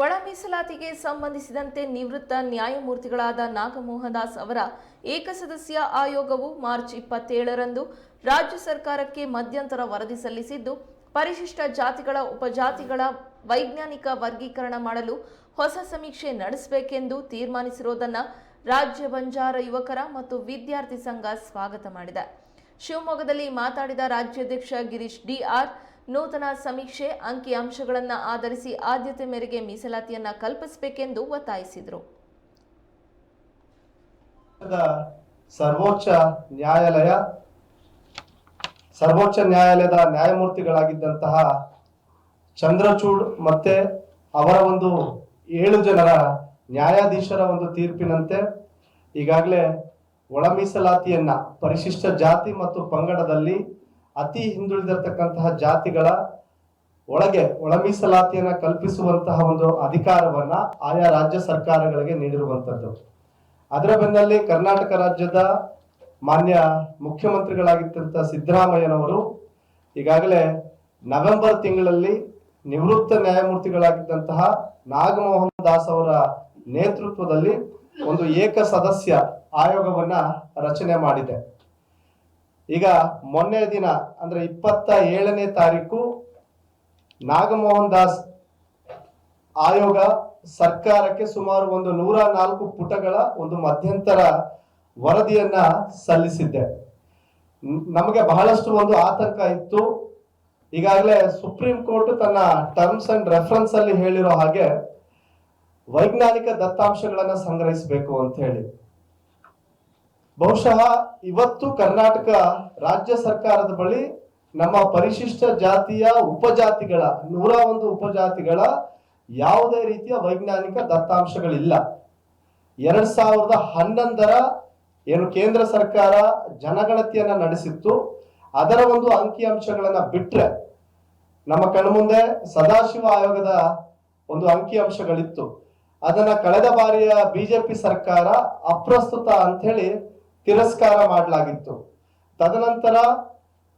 ಒಳ ಮೀಸಲಾತಿಗೆ ಸಂಬಂಧಿಸಿದಂತೆ ನಿವೃತ್ತ ನ್ಯಾಯಮೂರ್ತಿಗಳಾದ ನಾಗಮೋಹನ್ ದಾಸ್ ಅವರ ಏಕಸದಸ್ಯ ಆಯೋಗವು ಮಾರ್ಚ್ ಇಪ್ಪತ್ತೇಳರಂದು ರಾಜ್ಯ ಸರ್ಕಾರಕ್ಕೆ ಮಧ್ಯಂತರ ವರದಿ ಸಲ್ಲಿಸಿದ್ದು, ಪರಿಶಿಷ್ಟ ಜಾತಿಗಳ, ಉಪಜಾತಿಗಳ ವೈಜ್ಞಾನಿಕ ವರ್ಗೀಕರಣ ಮಾಡಲು ಹೊಸ ಸಮೀಕ್ಷೆ ನಡೆಸಬೇಕೆಂದು ತೀರ್ಮಾನಿಸಿರುವುದನ್ನು ರಾಜ್ಯ ಬಂಜಾರ ಯುವಕರ ಮತ್ತು ವಿದ್ಯಾರ್ಥಿ ಸಂಘ ಸ್ವಾಗತ ಮಾಡಿದೆ. ಶಿವಮೊಗ್ಗದಲ್ಲಿ ಮಾತಾಡಿದ ರಾಜ್ಯಾಧ್ಯಕ್ಷ ಗಿರೀಶ್ ಡಿಆರ್, ನೂತನ ಸಮೀಕ್ಷೆ, ಅಂಕಿ ಅಂಶಗಳನ್ನು ಆಧರಿಸಿ ಆದ್ಯತೆ ಮೇರೆಗೆ ಮೀಸಲಾತಿಯನ್ನ ಕಲ್ಪಿಸಬೇಕೆಂದು ಒತ್ತಾಯಿಸಿದರು. ಸರ್ವೋಚ್ಚ ನ್ಯಾಯಾಲಯ, ಸರ್ವೋಚ್ಚ ನ್ಯಾಯಾಲಯದ ನ್ಯಾಯಮೂರ್ತಿಗಳಾಗಿದ್ದಂತಹ ಚಂದ್ರಚೂಡ್ ಮತ್ತೆ ಅವರ ಒಂದು ಏಳು ಜನರ ನ್ಯಾಯಾಧೀಶರ ಒಂದು ತೀರ್ಪಿನಂತೆ ಈಗಾಗಲೇ ಒಳ ಮೀಸಲಾತಿಯನ್ನ ಪರಿಶಿಷ್ಟ ಜಾತಿ ಮತ್ತು ಪಂಗಡದಲ್ಲಿ ಅತಿ ಹಿಂದುಳಿದಿರತಕ್ಕಂತಹ ಜಾತಿಗಳ ಒಳಗೆ ಒಳ ಮೀಸಲಾತಿಯನ್ನ ಕಲ್ಪಿಸುವಂತಹ ಒಂದು ಅಧಿಕಾರವನ್ನ ಆಯಾ ರಾಜ್ಯ ಸರ್ಕಾರಗಳಿಗೆ ನೀಡಿರುವಂತದ್ದು. ಅದರ ಬೆನ್ನಲ್ಲಿ ಕರ್ನಾಟಕ ರಾಜ್ಯದ ಮಾನ್ಯ ಮುಖ್ಯಮಂತ್ರಿಗಳಾಗಿದ್ದಂಥ ಸಿದ್ದರಾಮಯ್ಯನವರು ಈಗಾಗಲೇ ನವೆಂಬರ್ ತಿಂಗಳಲ್ಲಿ ನಿವೃತ್ತ ನ್ಯಾಯಮೂರ್ತಿಗಳಾಗಿದ್ದಂತಹ ನಾಗಮೋಹನ್ ದಾಸ್ ಅವರ ನೇತೃತ್ವದಲ್ಲಿ ಒಂದು ಏಕ ಸದಸ್ಯ ಆಯೋಗವನ್ನ ರಚನೆ ಮಾಡಿದೆ. ಈಗ ಮೊನ್ನೆ ದಿನ, ಅಂದ್ರೆ ಇಪ್ಪತ್ತ ಏಳನೇ ತಾರೀಕು, ನಾಗಮೋಹನ್ ದಾಸ್ ಆಯೋಗ ಸರ್ಕಾರಕ್ಕೆ ಸುಮಾರು ಒಂದು ನೂರ ನಾಲ್ಕು ಪುಟಗಳ ಒಂದು ಮಧ್ಯಂತರ ವರದಿಯನ್ನ ಸಲ್ಲಿಸಿದ್ದೆ. ನಮಗೆ ಬಹಳಷ್ಟು ಒಂದು ಆತಂಕ ಇತ್ತು. ಈಗಾಗಲೇ ಸುಪ್ರೀಂ ಕೋರ್ಟ್ ತನ್ನ ಟರ್ಮ್ಸ್ ಅಂಡ್ ರೆಫರೆನ್ಸ್ ಅಲ್ಲಿ ಹೇಳಿರೋ ಹಾಗೆ ವೈಜ್ಞಾನಿಕ ದತ್ತಾಂಶಗಳನ್ನ ಸಂಗ್ರಹಿಸಬೇಕು ಅಂತ ಹೇಳಿ. ಬಹುಶಃ ಇವತ್ತು ಕರ್ನಾಟಕ ರಾಜ್ಯ ಸರ್ಕಾರದ ಬಳಿ ನಮ್ಮ ಪರಿಶಿಷ್ಟ ಜಾತಿಯ ಉಪಜಾತಿಗಳ, ನೂರ ಒಂದು ಉಪಜಾತಿಗಳ ಯಾವುದೇ ರೀತಿಯ ವೈಜ್ಞಾನಿಕ ದತ್ತಾಂಶಗಳಿಲ್ಲ. ಎರಡ್ ಸಾವಿರದ ಹನ್ನೊಂದರ ಏನು ಕೇಂದ್ರ ಸರ್ಕಾರ ಜನಗಣತಿಯನ್ನ ನಡೆಸಿತ್ತು. ಅದರ ಒಂದು ಅಂಕಿಅಂಶಗಳನ್ನ ಬಿಟ್ರೆ ನಮ್ಮ ಕಣ್ಮುಂದೆ ಸದಾಶಿವ ಆಯೋಗದ ಒಂದು ಅಂಕಿಅಂಶಗಳಿತ್ತು. ಅದನ್ನ ಕಳೆದ ಬಾರಿಯ ಬಿಜೆಪಿ ಸರ್ಕಾರ ಅಪ್ರಸ್ತುತ ಅಂತ ಹೇಳಿ ತಿರಸ್ಕಾರ ಮಾಡಲಾಗಿತ್ತು. ತದನಂತರ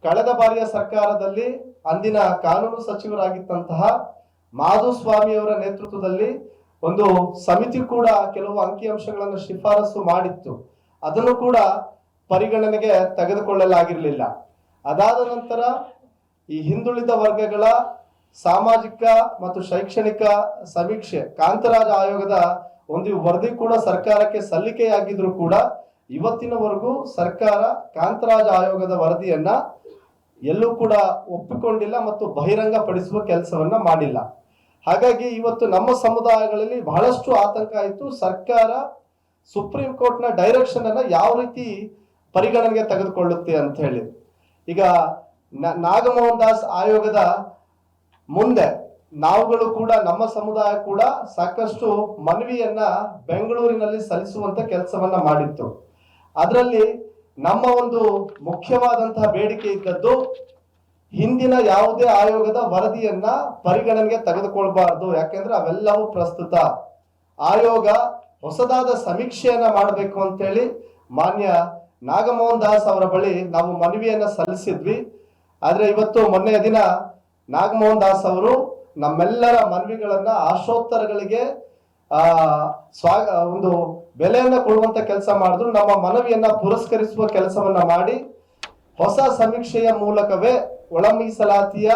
ಕಳೆದ ಬಾರಿಯ ಸರ್ಕಾರದಲ್ಲಿ ಅಂದಿನ ಕಾನೂನು ಸಚಿವರಾಗಿದ್ದಂತಹ ಮಾಧುಸ್ವಾಮಿ ಅವರ ನೇತೃತ್ವದಲ್ಲಿ ಒಂದು ಸಮಿತಿ ಕೂಡ ಕೆಲವು ಅಂಕಿಅಂಶಗಳನ್ನು ಶಿಫಾರಸು ಮಾಡಿತ್ತು. ಅದನ್ನು ಕೂಡ ಪರಿಗಣನೆಗೆ ತೆಗೆದುಕೊಳ್ಳಲಾಗಿರಲಿಲ್ಲ. ಅದಾದ ನಂತರ ಈ ಹಿಂದುಳಿದ ವರ್ಗಗಳ ಸಾಮಾಜಿಕ ಮತ್ತು ಶೈಕ್ಷಣಿಕ ಸಮೀಕ್ಷೆ, ಕಾಂತರಾಜ ಆಯೋಗದ ಒಂದು ವರದಿ ಕೂಡ ಸರ್ಕಾರಕ್ಕೆ ಸಲ್ಲಿಕೆಯಾಗಿದ್ರು ಕೂಡ ಇವತ್ತಿನವರೆಗೂ ಸರ್ಕಾರ ಕಾಂತರಾಜ ಆಯೋಗದ ವರದಿಯನ್ನ ಎಲ್ಲೂ ಕೂಡ ಒಪ್ಪಿಕೊಂಡಿಲ್ಲ ಮತ್ತು ಬಹಿರಂಗ ಪಡಿಸುವ ಕೆಲಸವನ್ನ ಮಾಡಿಲ್ಲ. ಹಾಗಾಗಿ ಇವತ್ತು ನಮ್ಮ ಸಮುದಾಯಗಳಲ್ಲಿ ಬಹಳಷ್ಟು ಆತಂಕ ಆಯಿತು ಸರ್ಕಾರ ಸುಪ್ರೀಂ ಕೋರ್ಟ್ನ ಡೈರೆಕ್ಷನ್ ಅನ್ನ ಯಾವ ರೀತಿ ಪರಿಗಣನೆಗೆ ತೆಗೆದುಕೊಳ್ಳುತ್ತೆ ಅಂತ ಹೇಳಿ. ಈಗ ನಾಗಮೋಹನ್ ದಾಸ್ ಆಯೋಗದ ಮುಂದೆ ನಾವುಗಳು ಕೂಡ ನಮ್ಮ ಸಮುದಾಯ ಕೂಡ ಸಾಕಷ್ಟು ಮನವಿಯನ್ನ ಬೆಂಗಳೂರಿನಲ್ಲಿ ಸಲ್ಲಿಸುವಂತ ಕೆಲಸವನ್ನ ಮಾಡಿತ್ತು. ಅದರಲ್ಲಿ ನಮ್ಮ ಒಂದು ಮುಖ್ಯವಾದಂತಹ ಬೇಡಿಕೆ ಇದ್ದದ್ದು ಹಿಂದಿನ ಯಾವುದೇ ಆಯೋಗದ ವರದಿಯನ್ನ ಪರಿಗಣನೆಗೆ ತೆಗೆದುಕೊಳ್ಬಾರ್ದು. ಯಾಕೆಂದ್ರೆ ಅವೆಲ್ಲವೂ ಪ್ರಸ್ತುತ. ಆಯೋಗ ಹೊಸದಾದ ಸಮೀಕ್ಷೆಯನ್ನ ಮಾಡಬೇಕು ಅಂತೇಳಿ ಮಾನ್ಯ ನಾಗಮೋಹನ್ ದಾಸ್ ಅವರ ಬಳಿ ನಾವು ಮನವಿಯನ್ನ ಸಲ್ಲಿಸಿದ್ವಿ. ಆದ್ರೆ ಇವತ್ತು ಮೊನ್ನೆಯ ದಿನ ನಾಗಮೋಹನ್ ದಾಸ್ ಅವರು ನಮ್ಮೆಲ್ಲರ ಮನವಿಗಳನ್ನ ಆಶೋತ್ತರಗಳಿಗೆ ಆ, ಸ್ವಾಗ, ಒಂದು ಬೆಲೆಯನ್ನ ಕೊಡುವಂತ ಕೆಲಸ ಮಾಡಿದ್ರು, ನಮ್ಮ ಮನವಿಯನ್ನ ಪುರಸ್ಕರಿಸುವ ಕೆಲಸವನ್ನ ಮಾಡಿ, ಹೊಸ ಸಮೀಕ್ಷೆಯ ಮೂಲಕವೇ ಒಳ ಮೀಸಲಾತಿಯ